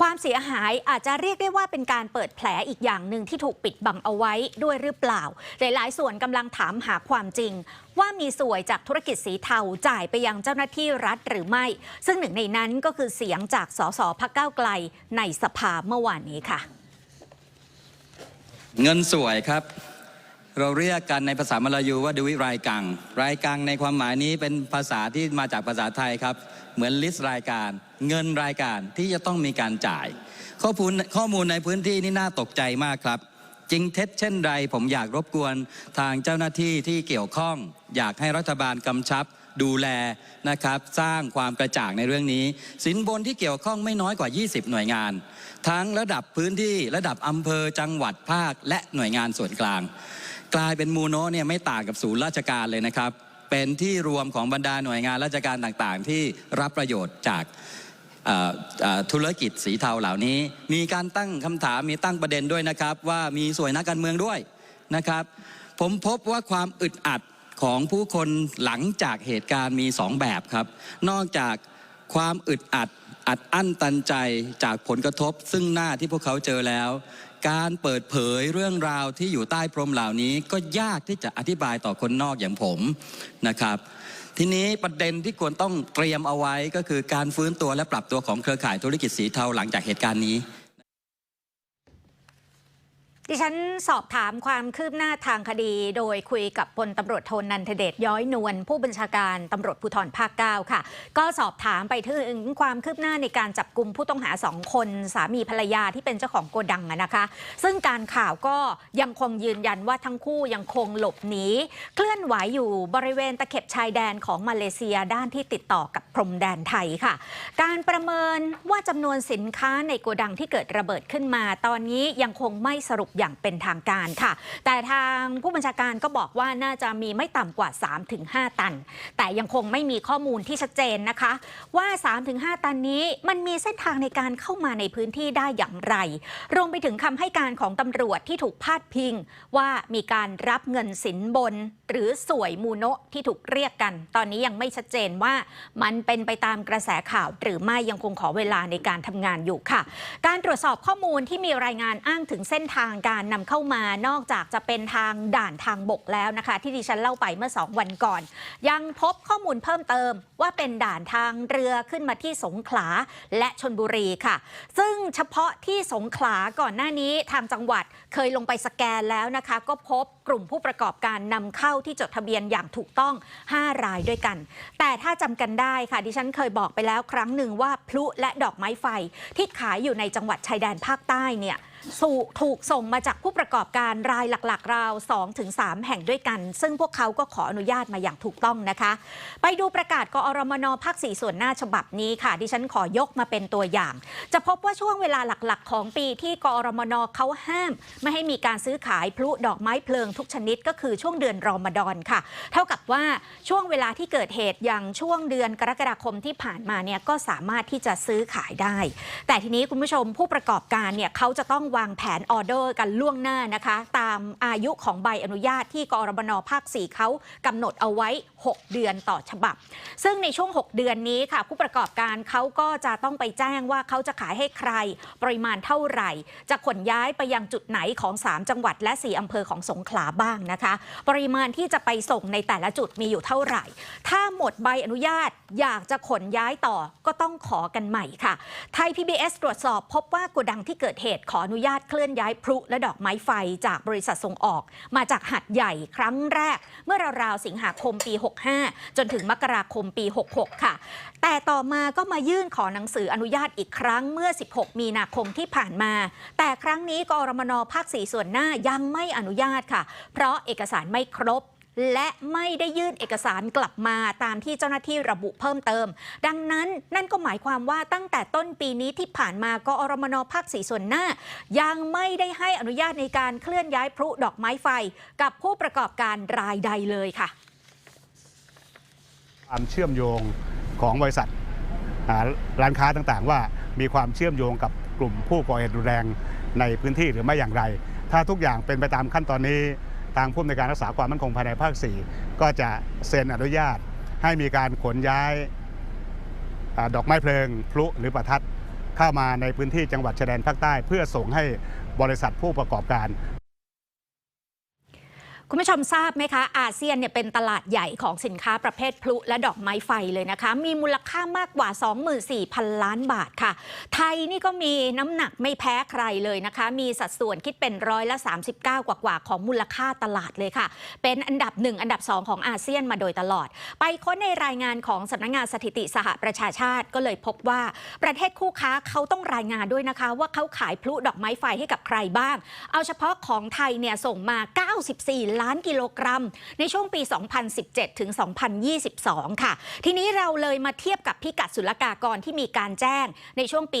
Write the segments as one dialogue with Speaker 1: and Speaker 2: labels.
Speaker 1: ความเสียหายอาจจะเรียกได้ว่าเป็นการเปิดแผลอีกอย่างหนึ่งที่ถูกปิดบังเอาไว้ด้วยหรือเปล่า หลายๆ ส่วนกำลังถามหาความจริง ว่ามีสวยจากธุรกิจสีเทาจ่ายไปยังเจ้าหน้าที่รัฐหรือไม่ ซึ่งหนึ่งในนั้นก็คือเสียงจากสสพักเก้าไกลในสภาเมื่อวานนี้ค่ะ
Speaker 2: เงินสวยครับ เราเรียกกันในภาษามลายูว่าดวิรายกัง รายกังในความหมายนี้เป็นภาษาที่มาจากภาษาไทยครับ เหมือนลิสต์รายการ เงินรายการที่จะต้องมีการจ่าย ข้อมูลข้อมูลในพื้นที่นี่น่าตกใจมากครับ จริงเท็จเช่นไรผมอยากรบกวนทางเจ้าหน้าที่ที่เกี่ยวข้อง อยากให้รัฐบาลกำชับดูแลนะครับสร้างความกระจ่างในเรื่องนี้ สินบนที่เกี่ยวข้องไม่น้อยกว่า 20 หน่วยงาน ทั้งระดับพื้นที่ระดับอำเภอจังหวัดภาคและหน่วยงานส่วนกลาง กลายเป็นมูโนะเนี่ยไม่ต่างกับศูนย์ราชการเลยนะครับ เป็นที่รวมของบรรดาหน่วยงานราชการต่างๆ ที่รับประโยชน์จากธุรกิจสีเทาเหล่านี้ มีการตั้งคำถามมีตั้งประเด็นด้วยนะครับ ว่ามีส่วนนักการเมืองด้วยนะครับ ผมพบว่าความอึดอัดของผู้คนหลังจากเหตุการณ์มีสองแบบครับ นอกจากความอึดอัด อัดอั้นตันใจจากผลกระทบซึ่งหน้าที่พวกเขาเจอแล้ว การเปิดเผยเรื่องราวที่อยู่ใต้พรมเหล่านี้ ก็ยากที่จะอธิบายต่อคนนอกอย่างผมนะครับ ทีนี้ประเด็นที่ควรต้องเตรียมเอาไว้ก็คือการฟื้นตัวและปรับตัวของเครือข่ายธุรกิจสีเทาหลังจากเหตุการณ์นี้
Speaker 1: ดิฉันสอบถามความคืบหน้าทางคดีโดยคุยกับพลตำรวจโทนันทเดชย้อยนวลผู้บัญชาการตำรวจภูธรภาค 9 ค่ะ ก็สอบถามไปถึงความคืบหน้าในการจับกลุ่มผู้ต้องหาสองคน สามีภรรยาที่เป็นเจ้าของโกดังนะคะ ซึ่งการข่าวก็ยังคงยืนยันว่าทั้งคู่ยังคงหลบหนีเคลื่อนไหวอยู่บริเวณตะเข็บชายแดนของมาเลเซียด้านที่ติดต่อกับพรมแดนไทยค่ะ การประเมินว่าจำนวนสินค้าในโกดังที่เกิดระเบิดขึ้นมา ตอนนี้ยังคงไม่สรุปอย่างเป็นทางการค่ะ แต่ทางผู้บัญชาการก็บอกว่าน่าจะมีไม่ต่ำกว่า 3-5 ตัน แต่ยังคงไม่มีข้อมูลที่ชัดเจนนะคะ ว่า 3-5 ตันนี้มันมีเส้นทางในการเข้ามาในพื้นที่ได้อย่างไร รวมไปถึงคำให้การของตำรวจที่ถูกพาดพิง ว่ามีการรับเงินสินบน หรือสวยมูโนะที่ถูกเรียกกัน ตอนนี้ยังไม่ชัดเจนว่ามันเป็นไปตามกระแสข่าวหรือไม่ยังคงขอเวลาในการทำงานอยู่ค่ะ การตรวจสอบข้อมูลที่มีรายงานอ้างถึงเส้นทางการนำเข้ามานอกจากจะเป็นทางด่านทางบกแล้วนะคะ ที่ดิฉันเล่าไปเมื่อ 2 วันก่อน ยังพบข้อมูลเพิ่มเติมว่าเป็นด่านทางเรือขึ้นมาที่สงขลาและชนบุรีค่ะ ซึ่งเฉพาะที่สงขลาก่อนหน้านี้ทางจังหวัดเคยลงไปสแกนแล้วนะคะ ก็พบ กลุ่มผู้ประกอบการนำเข้าที่จดทะเบียนอย่างถูกต้อง 5 รายด้วยกัน แต่ถ้าจำกันได้ค่ะดิฉันเคยบอกไปแล้วครั้งหนึ่งว่าพลุและดอกไม้ไฟที่ขายอยู่ในจังหวัดชายแดนภาคใต้เนี่ยสู่ถูกส่งมาจากผู้ประกอบการรายหลักๆ ราว 2-3 แห่งด้วยกัน ซึ่งพวกเขาก็ขออนุญาตมาอย่างถูกต้องนะคะ ไปดูประกาศกอรมนภาค 4 ส่วนหน้าฉบับนี้ค่ะ ดิฉันขอยกมาเป็นตัวอย่าง จะพบว่าช่วงเวลาหลักๆ ของปีที่กอรมนเขาห้าม ไม่ให้มีการซื้อขายพลุดอกไม้เพลิงทุกชนิดก็คือช่วงเดือนรอมฎอนค่ะ เท่ากับว่าช่วงเวลาที่เกิดเหตุอย่างช่วงเดือนกรกฎาคมที่ผ่านมาเนี่ยก็สามารถที่จะซื้อขายได้ แต่ทีนี้คุณผู้ชมผู้ประกอบการเนี่ยเขาจะต้องวางแผนออเดอร์กันล่วงหน้านะคะ ตามอายุของใบอนุญาตที่กรมนภาค 4 เขากำหนดเอาไว้ 6 เดือนต่อฉบับ ซึ่งในช่วง 6 เดือนนี้ค่ะ ผู้ประกอบการเขาก็จะต้องไปแจ้งว่าเขาจะขายให้ใครปริมาณเท่าไหร่ จะขนย้ายไปยังจุดไหนของ 3 จังหวัดและ 4 อำเภอของสงขลาบ้างนะคะ ปริมาณที่จะไปส่งในแต่ละจุดมีอยู่เท่าไหร่ ถ้าหมดใบอนุญาตอยากจะขนย้ายต่อก็ต้องขอกันใหม่ค่ะ ไทย PBS ตรวจสอบพบว่าโกดังที่เกิดเหตุขออนุญาตเคลื่อนย้ายพลุและดอกไม้ไฟจากบริษัทส่งออก มาจากหัดใหญ่ครั้งแรก เมื่อราวๆสิงหาคมปี 65 จนถึงมกราคมปี 66 ค่ะ แต่ต่อมาก็มายื่นขอหนังสืออนุญาตอีกครั้งเมื่อ 16 มีนาคมที่ผ่านมา แต่ครั้งนี้กรมนภาค 4 ส่วนหน้ายังไม่อนุญาตค่ะเพราะเอกสารไม่ครบ และไม่ได้ยื่นเอกสารกลับมาตามที่เจ้าหน้าที่ระบุเพิ่มเติม ดังนั้นนั่นก็หมายความว่าตั้งแต่ต้นปีนี้ที่ผ่านมากอรมนภาคสีส่วนหน้า ยังไม่ได้ให้อนุญาตในการเคลื่อนย้ายพลุดอกไม้ไฟ กับผู้ประกอบการรายใดเลยค่ะ
Speaker 3: ความเชื่อมโยงของบริษัทร้านค้าต่างๆ ว่ามีความเชื่อมโยงกับกลุ่มผู้ก่อเหตุรุนแรงในพื้นที่หรือไม่อย่างไร ถ้าทุกอย่างเป็นไปตามขั้นตอนนี้ ทางผู้อำนวยการรักษาความมั่นคงภายในภาค 4 ก็จะเซ็นอนุญาต ให้มีการขนย้ายอดอกไม้เพลิง พลุหรือประทัดเข้ามาในพื้นที่จังหวัดชายแดนภาคใต้ เพื่อส่งให้บริษัทผู้ประกอบการ
Speaker 1: คุณผู้ชมทราบไหมคะ อาเซียนเนี่ยเป็นตลาดใหญ่ของสินค้าประเภทพลุและดอกไม้ไฟเลยนะคะ มีมูลค่ามากกว่า 24,000 ล้านบาทค่ะ ไทยนี่ก็มีน้ำหนักไม่แพ้ใครเลยนะคะ มีสัดส่วนคิดเป็นร้อยละ 39 กว่าๆของมูลค่าตลาดเลยค่ะ เป็นอันดับ 1 อันดับ 2 ของอาเซียนมาโดยตลอด ไปค้นในรายงานของสำนักงานสถิติสหประชาชาติก็เลยพบว่าประเทศคู่ค้าเขาต้องรายงานด้วยนะคะ ว่าเขาขายพลุดอกไม้ไฟให้กับใครบ้าง เอาเฉพาะของไทยเนี่ยส่งมา 94ล้านกิโลกรัม ในช่วงปี 2017 ถึง 2022 ค่ะ ทีนี้เราเลยมาเทียบกับพิกัดศุลกากรที่มีการแจ้งในช่วงปี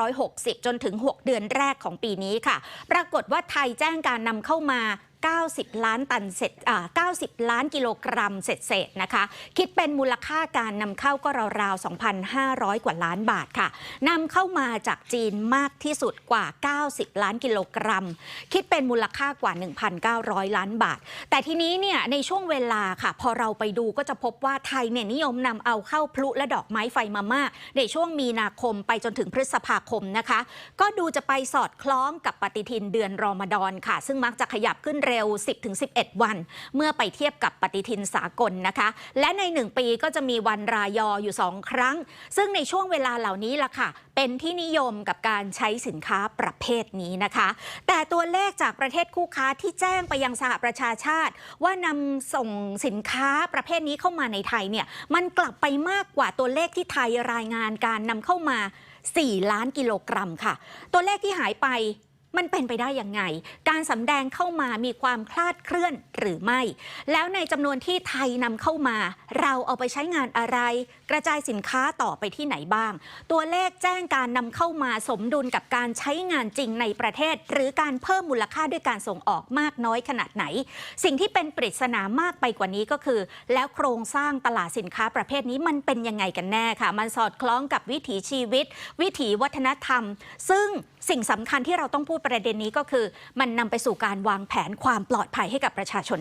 Speaker 1: 2560 จนถึง 6 เดือนแรกของปีนี้ค่ะ ปรากฏว่าไทยแจ้งการนำเข้ามา 90 ล้านตันเศษอ่า90 ล้านกิโลกรัมเศษเศษๆนะคะ คิดเป็นมูลค่าการนำเข้าก็ราวๆ 2,500 กว่าล้านบาทค่ะนำเข้ามาจากจีนมากที่สุดกว่า 90 ล้านกิโลกรัม คิดเป็นมูลค่ากว่า 1,900 ล้านบาท แต่ทีนี้เนี่ยในช่วงเวลาค่ะ พอเราไปดูก็จะพบว่าไทยเนี่ยนิยมนำเอาเข้าพลุและดอกไม้ไฟมามาก ในช่วงมีนาคมไปจนถึงพฤษภาคมนะคะ ก็ดูจะไปสอดคล้องกับปฏิทินเดือนรอมฎอนค่ะ ซึ่งมักจะขยับขึ้นเร็ว 10-11 วัน เมื่อไปเทียบกับปฏิทินสากลนะคะ และใน 1 ปีก็จะมีวันรายออยู่ 2 ครั้ง ซึ่งในช่วงเวลาเหล่านี้ล่ะค่ะ เป็นที่นิยมกับการใช้สินค้าประเภทนี้นะคะ แต่ตัวเลขจากประเทศคู่ค้าที่แจ้งไปยังสหประชาชาติ ว่านำส่งสินค้าประเภทนี้เข้ามาในไทยเนี่ยมันกลับไปมากกว่าตัวเลขที่ไทยรายงานการนำเข้ามา 4 ล้านกิโลกรัมค่ะ ตัวเลขที่หายไป มันเป็นไปได้ยังไง การสำแดงเข้ามามีความคลาดเคลื่อนหรือไม่ แล้วในจำนวนที่ไทยนำเข้ามา เราเอาไปใช้งานอะไร กระจายสินค้าต่อไปที่ไหนบ้าง ตัวเลขแจ้งการนำเข้ามาสมดุลกับการใช้งานจริงในประเทศ หรือการเพิ่มมูลค่าด้วยการส่งออกมากน้อยขนาดไหน สิ่งที่เป็นปริศนามากไปกว่านี้ก็คือ แล้วโครงสร้างตลาดสินค้าประเภทนี้มันเป็นยังไงกันแน่ค่ะ มันสอดคล้องกับวิถีชีวิต วิถีวัฒนธรรม ซึ่งสิ่งสำคัญที่เราต้องพูดประเด็นนี้ก็คือ มันนำไปสู่การวางแผนความปลอดภัยให้กับประชาชน